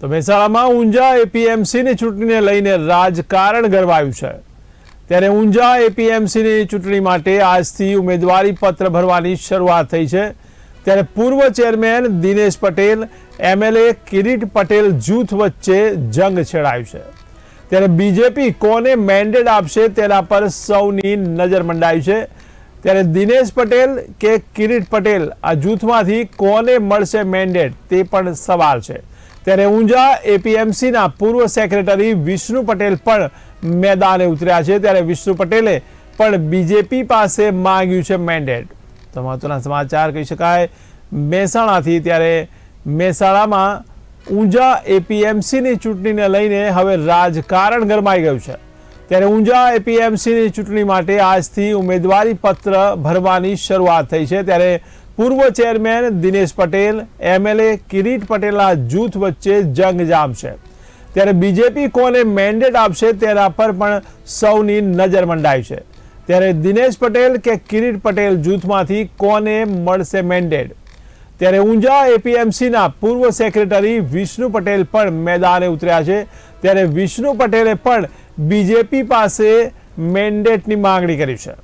તો મહેસાણામાં ઊંઝા એપીએમસીની ચૂંટણીને લઈને રાજકારણ ગરમાયું છે. ત્યારે ઊંઝા એપીએમસીની ચૂંટણી માટે આજથી ઉમેદવારી પત્ર ભરવાની શરૂઆત થઈ છે. ત્યારે પૂર્વ ચેરમેન દિનેશ પટેલ, એમએલએ કિરીટ પટેલ જૂથ વચ્ચે જંગ છેડાયું છે. ત્યારે બીજેપી કોને મેન્ડેટ આપશે તેના પર સૌની નજર મંડાઈ છે. ત્યારે દિનેશ પટેલ કે કિરીટ પટેલ, આ જૂથમાંથી કોને મળશે મેન્ડેટ તે પણ સવાલ છે. ત્યારે ઊંઝા એપીએમસીના પૂર્વ સેક્રેટરી વિષ્ણુ પટેલ પણ મેદાને ઉતર્યા છે. ત્યારે વિષ્ણુ પટેલે પણ બીજેપી પાસે માંગ્યું છે મેન્ડેટ તો મહત્વના સમાચાર કહી શકાય, મહેસાણાથી ત્યારે મહેસાણામાં ઊંઝા એપીએમસીની ચૂંટણીને લઈને હવે રાજકારણ ગરમાઈ ગયું છે. ત્યારે ઊંઝા એપીએમસીની ચૂંટણી માટે આજથી ઉમેદવારી પત્ર ભરવાની શરૂઆત થઈ છે. ત્યારે પૂર્વ ચેરમેન દિનેશ પટેલ, એમએલએ કિરીટ પટેલના જૂથ વચ્ચે જંગ જામશે. ત્યારે બીજેપી કોને મેન્ડેટ આપશે તેના પર પણ સૌની નજર મંડાઈ છે. ત્યારે દિનેશ પટેલ કે કિરીટ પટેલ જૂથમાંથી કોને મળશે મેન્ડેટ ત્યારે ઊંઝા એપીએમસીના પૂર્વ સેક્રેટરી વિષ્ણુ પટેલ પણ મેદાને ઉતર્યા છે. ત્યારે વિષ્ણુ પટેલે પણ બીજેપી પાસે મેન્ડેટની માંગણી કરી છે.